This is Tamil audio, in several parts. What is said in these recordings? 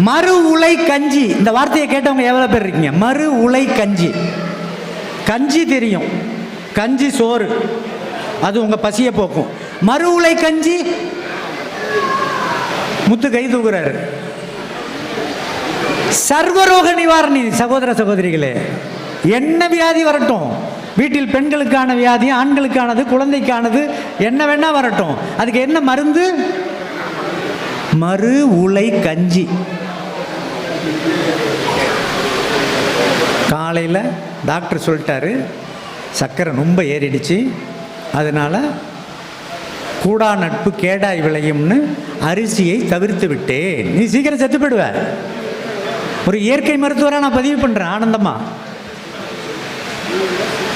மறு உலை கஞ்சி. இந்த வார்த்தையை கேட்டவங்க எவ்வளோ பேர் இருக்கீங்க? மறு உலை கஞ்சி. கஞ்சி தெரியும். கஞ்சி சோறு. அது உங்கள் பசியை போக்கும். மறு உலை கஞ்சி. முத்து கை தூக்குறாரு. சர்வரோக நிவாரணி. சகோதர சகோதரிகளே என்ன வியாதி வரட்டும். வீட்டில் பெண்களுக்கான வியாதி ஆண்களுக்கானது குழந்தைக்கானது என்ன வேணா வரட்டும். அதுக்கு என்ன மருந்து? மறு உலை கஞ்சி. காலையில் டாக்டர் சொல்லிட்டாரு சர்க்கரை ரொம்ப ஏறிடுச்சு. அதனால் கூடா நட்பு கேடாய் விளையும்னு அரிசியை தவிர்த்து விட்டேன். நீ சீக்கிரம் செத்து போயிடுவ. ஒரு இயற்கை மருத்துவராக நான் பதிவு பண்ணுறேன் ஆனந்தமா.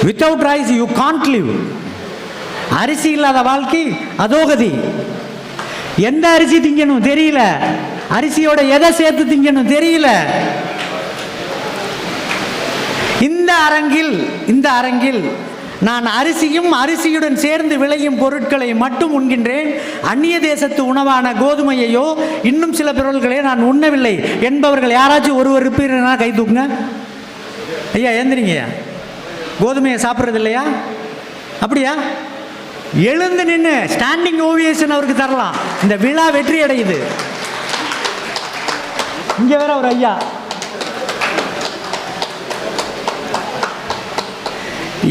Without rice you can't live அரிசி இல்லாத வாழ்க்கை அதோகதி. எந்த அரிசி திங்கணும் தெரியல. அரிசியோட எதை சேர்த்து திங்கணும் தெரியல. இந்த அரங்கில் இந்த அரங்கில் நான் அரிசியும் அரிசியுடன் சேர்ந்து விளையும் பொருட்களை மட்டும் உண்கின்றேன். அந்நிய தேசத்து உணவான கோதுமையையோ இன்னும் சில பொருள்களை நான் உண்ணவில்லை. என்பவர்கள் யாராச்சும் ஒருவர் இருப்பீர்கள் கை தூக்குங்க. ஐயா ஏந்திரிங்க கோதுமையை சாப்பிட்றது இல்லையா? அப்படியா? எழுந்து நின்று ஸ்டாண்டிங் ஓவியேஷன் அவருக்கு தரலாம். இந்த விழா வெற்றி அடையுது. இங்கே வேற ஒரு ஐயா.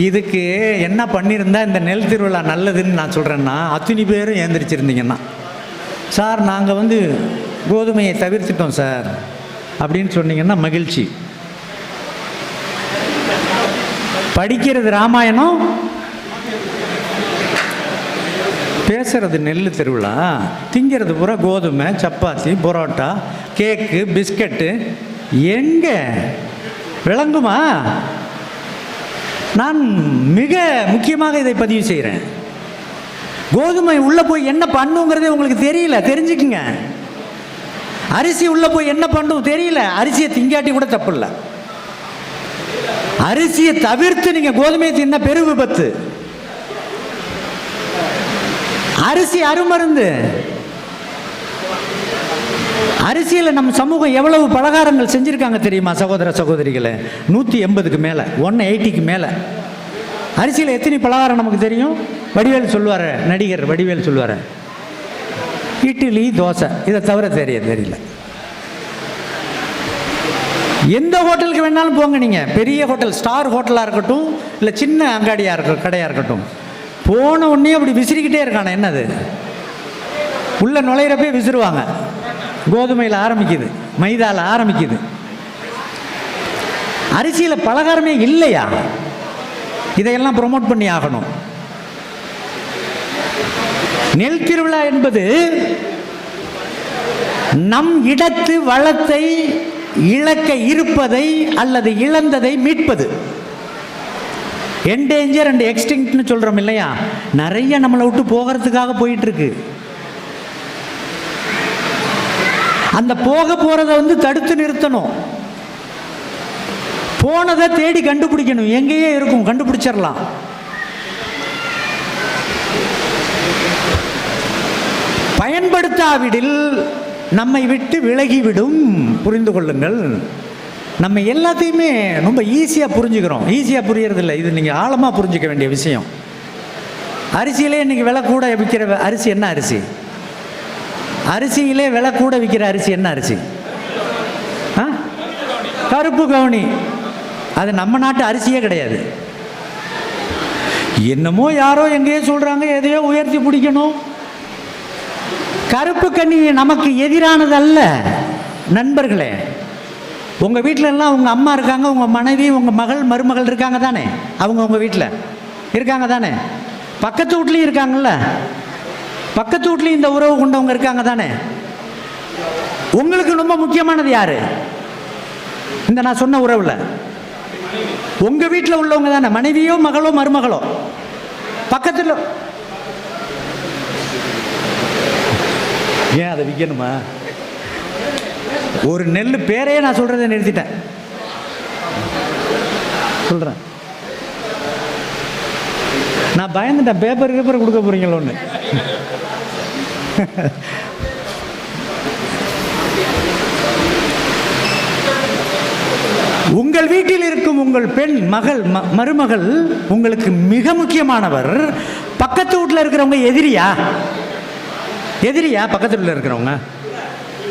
இதுக்கு என்ன பண்ணியிருந்தா இந்த நெல் திருவிழா நல்லதுன்னு நான் சொல்கிறேன்னா அத்தனை பேரும் ஏந்திரிச்சிருந்தீங்கன்னா. சார் நாங்கள் வந்து கோதுமையை தவிர்த்துட்டோம் சார் அப்படின்னு சொன்னீங்கன்னா மகிழ்ச்சி. படிக்கிறது ராமாயணம் பேசுகிறது நெல் திருவிழா திங்கிறது பூரா கோதுமை சப்பாத்தி பரோட்டா கேக்கு பிஸ்கட்டு. எங்கே? விளங்குமா? நான் மிக முக்கியமாக இதை பதிவு செய்கிறேன் கோதுமை உள்ளே போய் என்ன பண்ணுங்கிறதே உங்களுக்கு தெரியல தெரிஞ்சுக்குங்க. அரிசி உள்ளே போய் என்ன பண்ணும் தெரியல அரிசியை திங்காட்டி கூட தப்பு இல்லை அரிசியை தவிர்த்து நீங்கள் கோதுமையை தின்ன பெரு விபத்து. அரிசி அருமருந்து. அரிசியில் நம்ம சமூகம் எவ்வளவு பலகாரங்கள் செஞ்சுருக்காங்க தெரியுமா சகோதர சகோதரிகளை? நூற்றி எண்பதுக்கு மேலே ஒன் எயிட்டிக்கு மேலே. அரிசியில் எத்தனை பலகாரம் நமக்கு தெரியும்? வடிவேல் சொல்லுவார் நடிகர் வடிவேல் சொல்லுவார். இட்லி தோசை இதை தவிர தெரிய தெரியல. எந்த ஹோட்டலுக்கு வேணாலும் போங்க நீங்கள் பெரிய ஹோட்டல் ஸ்டார் ஹோட்டலாக இருக்கட்டும் இல்லை சின்ன அங்காடியாக இருக்க கடையாக இருக்கட்டும். போன உடனே அப்படி விசிறிக்கிட்டே இருக்கானே என்னது? உள்ள நுழையிறப்பே விசிறுவாங்க. கோதுமையில் ஆரம்பிக்குது மைதாவில் ஆரம்பிக்குது. அரிசியில் பலகாரமே இல்லையா? இதையெல்லாம் ப்ரொமோட் பண்ணி ஆகணும். நெல் திருவிழா என்பது நம் இடத்து வளத்தை இழக்க இருப்பதை அல்லது இழந்ததை மீட்பது. என்டேஞ்சர் அண்ட் எக்ஸ்டிங்க்ட்னு சொல்கிறோம் இல்லையா? நிறைய நம்மளை விட்டு போகிறதுக்காக போயிட்டுருக்கு. அந்த போக போகிறத வந்து தடுத்து நிறுத்தணும். போனதை தேடி கண்டுபிடிக்கணும். எங்கேயே இருக்கும். கண்டுபிடிச்சிடலாம். பயன்படுத்தாவிடில் நம்மை விட்டு விலகிவிடும். புரிந்து கொள்ளுங்கள். நம்ம எல்லாத்தையுமே ரொம்ப ஈஸியாக புரிஞ்சுக்கிறோம். ஈஸியாக புரியறதில்ல. இது நீங்கள் ஆழமாக புரிஞ்சுக்க வேண்டிய விஷயம். அரிசியிலே இன்றைக்கி விலை கூட விற்கிற அரிசி என்ன அரிசி? அரிசியிலே விலை கூட விற்கிற அரிசி என்ன அரிசி? ஆ? கருப்பு கவுனி. அது நம்ம நாட்டு அரிசியே கிடையாது. என்னமோ யாரோ எங்கேயோ சொல்கிறாங்க எதையோ உயர்த்தி பிடிக்கணும். கருப்பு கண்ணி நமக்கு எதிரானது அல்ல நண்பர்களே உங்கள் வீட்டில் எல்லாம் உங்கள் அம்மா இருக்காங்க உங்கள் மனைவி உங்கள் மகள் மருமகள் இருக்காங்க தானே? அவங்க உங்கள் வீட்டில் இருக்காங்க தானே? பக்கத்து வீட்லேயும் இருக்காங்கல்ல? பக்கத்து வீட்லேயும் இந்த உறவு கொண்டவங்க இருக்காங்க தானே? உங்களுக்கு ரொம்ப முக்கியமானது யாரு? இந்த நான் சொன்ன உறவில். உங்கள் வீட்டில் உள்ளவங்க தானே? மனைவியோ மகளோ மருமகளோ? பக்கத்தில் ஏன் அதை விற்கணுமா ஒரு நெல் பேரையே நான் சொல்கிறத நிறுத்திட்டேன். சொல்கிறேன் நான் பயந்துட்டேன். பேப்பர் கீப்பர் கொடுக்க போகிறீங்களோன்னு உங்கள் வீட்டில் இருக்கும் உங்கள் பெண் மகள் ம- மருமகள் உங்களுக்கு மிக முக்கியமானவர். பக்கத்து வீட்டில் இருக்கிறவங்க எதிரியா? எதிரியா? பக்கத்து வீட்டில் இருக்கிறவங்க?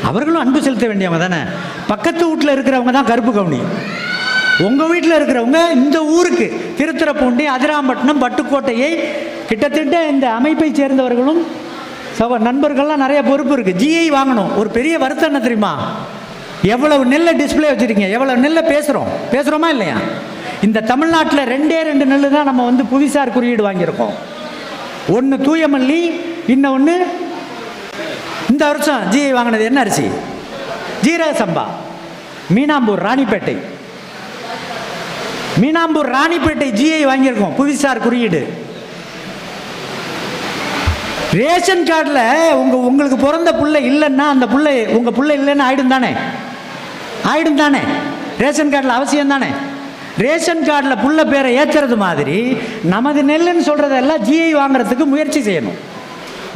அவர்களும் அன்பு செலுத்த வேண்டியவங்க தானே? பக்கத்து வீட்டில் இருக்கிறவங்க தான் கருப்பு கவுனி. உங்கள் வீட்டில் இருக்கிறவங்க இந்த ஊருக்கு திருத்துறைப்பூண்டி அதிராம்பட்டினம் பட்டுக்கோட்டையை கிட்டத்தட்ட இந்த அமைப்பை சேர்ந்தவர்களும் சவ நண்பர்கள்லாம் நிறைய பொறுப்பு இருக்குது ஜிஐ வாங்கணும். ஒரு பெரிய வருத்தம் என்ன தெரியுமா? எவ்வளவு நெல்ல டிஸ்ப்ளே வச்சுருக்கீங்க? எவ்வளவு நெல்லை பேசுகிறோம் பேசுகிறோமா இல்லையா? இந்த தமிழ்நாட்டில் ரெண்டே ரெண்டு நெல்லு தான் நம்ம வந்து புவிசார் குறியீடு வாங்கியிருக்கோம். ஒன்று தூயமல்லி இன்னொன்று இந்த வருஷம் ஜிஐ வாங்கினது என்ன அரிசி? ஜீரக சம்பா மீனாம்பூர் ராணிப்பேட்டை. மீனாம்பூர் ராணிப்பேட்டை ஜிஐ வாங்கியிருக்கோம். புவிசார் குறியீடு. ரேஷன் கார்டில் உங்கள் உங்களுக்கு பிறந்த பிள்ளை இல்லைன்னா அந்த பிள்ளை உங்கள் பிள்ளை இல்லைன்னு ஆயிடும் தானே? ஆயிடும் தானே? ரேஷன் கார்டில் அவசியம் தானே? ரேஷன் கார்டில் புள்ள பேரை ஏற்றுறது மாதிரி நமது நெல்லுன்னு சொல்கிறதெல்லாம் ஜிஐ வாங்குறதுக்கு முயற்சி செய்யணும்.